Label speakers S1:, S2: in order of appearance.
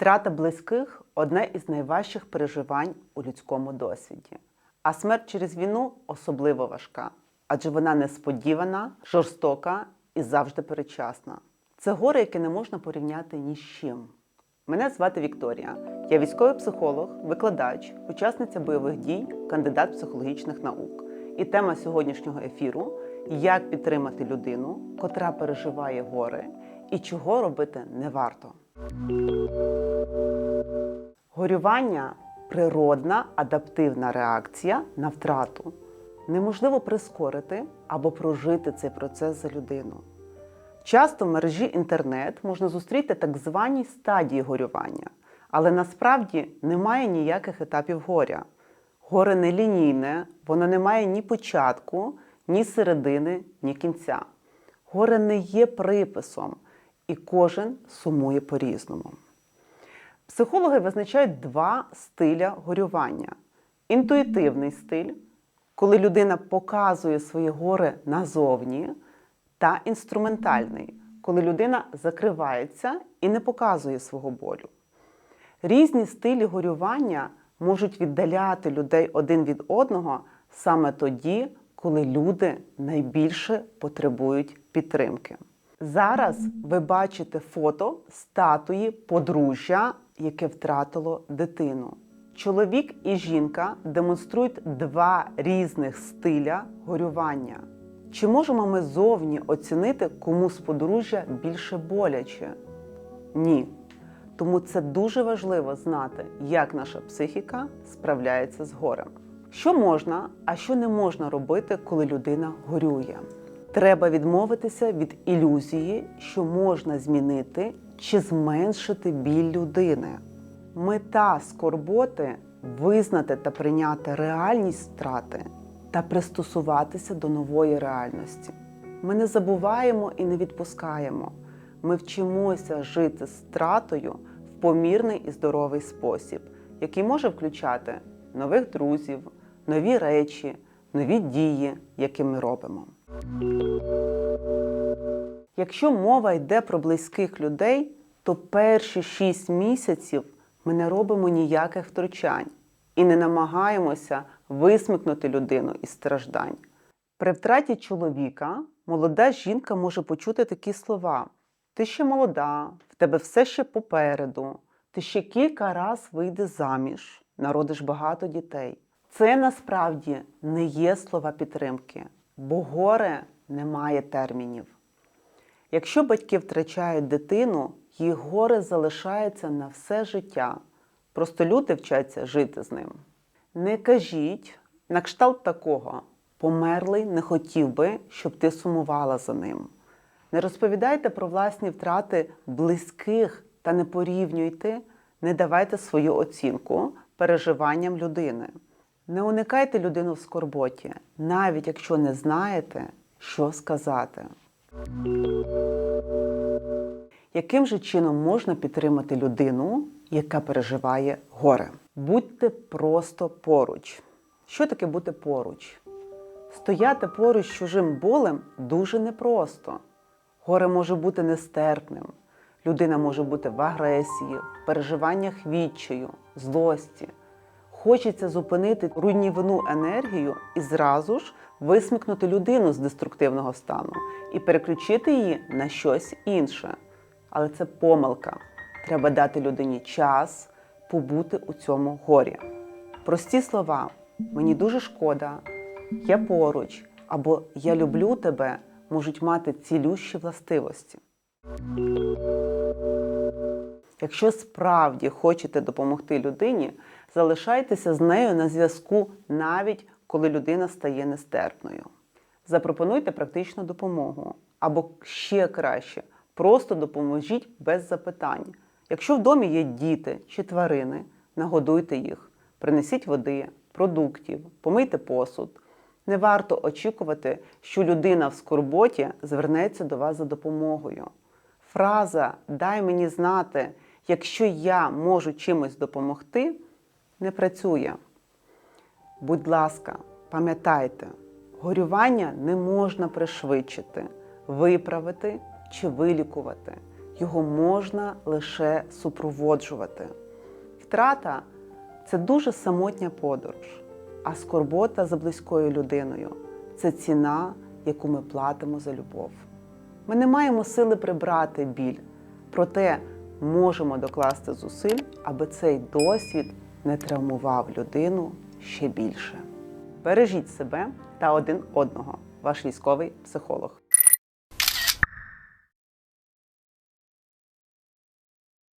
S1: Втрата близьких одне із найважчих переживань у людському досвіді. А смерть через війну особливо важка, адже вона несподівана, жорстока і завжди передчасна. Це горе, яке не можна порівняти ні з чим. Мене звати Вікторія. Я військовий психолог, викладач, учасниця бойових дій, кандидат психологічних наук. І тема сьогоднішнього ефіру як підтримати людину, котра переживає горе, і чого робити не варто. Горювання природна адаптивна реакція на втрату. Неможливо прискорити або прожити цей процес за людину. Часто в мережі інтернет можна зустріти так звані стадії горювання, але насправді немає ніяких етапів горя. Горе не лінійне, воно не має ні початку, ні середини, ні кінця. Горе не є приписом, і кожен сумує по-різному. Психологи визначають два стиля горювання: інтуїтивний стиль, коли людина показує своє горе назовні, та інструментальний, коли людина закривається і не показує свого болю. Різні стилі горювання можуть віддаляти людей один від одного саме тоді, коли люди найбільше потребують підтримки. Зараз ви бачите фото статуї подружжя, яке втратило дитину. Чоловік і жінка демонструють два різних стиля горювання. Чи можемо ми зовні оцінити, кому з подружжя більше боляче? Ні. Тому це дуже важливо знати, як наша психіка справляється з горем. Що можна, а що не можна робити, коли людина горює? Треба відмовитися від ілюзії, що можна змінити чи зменшити біль людини. Мета скорботи визнати та прийняти реальність втрати та пристосуватися до нової реальності. Ми не забуваємо і не відпускаємо. Ми вчимося жити з втратою в помірний і здоровий спосіб, який може включати нових друзів, нові речі, нові дії, які ми робимо. Якщо мова йде про близьких людей, то перші 6 місяців ми не робимо ніяких втручань і не намагаємося висмикнути людину із страждань. При втраті чоловіка молода жінка може почути такі слова: ти ще молода, в тебе все ще попереду, ти ще кілька раз вийдеш заміж, народиш багато дітей. Це насправді не є слова підтримки, бо горе не має термінів. Якщо батьки втрачають дитину, їх горе залишається на все життя. Просто люди вчаться жити з ним. Не кажіть на кшталт такого, померлий не хотів би, щоб ти сумувала за ним. Не розповідайте про власні втрати близьких та не порівнюйте, не давайте свою оцінку переживанням людини. Не уникайте людину в скорботі, навіть якщо не знаєте, що сказати. Яким же чином можна підтримати людину, яка переживає горе? Будьте просто поруч. Що таке бути поруч? Стояти поруч з чужим болем дуже непросто. Горе може бути нестерпним. Людина може бути в агресії, в переживаннях відчаю, злості. Хочеться зупинити руйнівну енергію і зразу ж висмикнути людину з деструктивного стану і переключити її на щось інше. Але це помилка. Треба дати людині час побути у цьому горі. Прості слова мені дуже шкода, я поруч або я люблю тебе можуть мати цілющі властивості. Якщо справді хочете допомогти людині, залишайтеся з нею на зв'язку навіть коли людина стає нестерпною. Запропонуйте практичну допомогу або ще краще, просто допоможіть без запитань. Якщо в домі є діти чи тварини, нагодуйте їх, принесіть води, продуктів, помийте посуд. Не варто очікувати, що людина в скорботі звернеться до вас за допомогою. Фраза Дай мені знати, якщо я можу чимось допомогти, не працює. Будь ласка, пам'ятайте, горювання не можна пришвидшити, виправити чи вилікувати. його можна лише супроводжувати. Втрата це дуже самотня подорож, а скорбота за близькою людиною це ціна, яку ми платимо за любов. Ми не маємо сили прибрати біль, проте можемо докласти зусиль, аби цей досвід не травмував людину ще більше. Бережіть себе та один одного, ваш військовий психолог.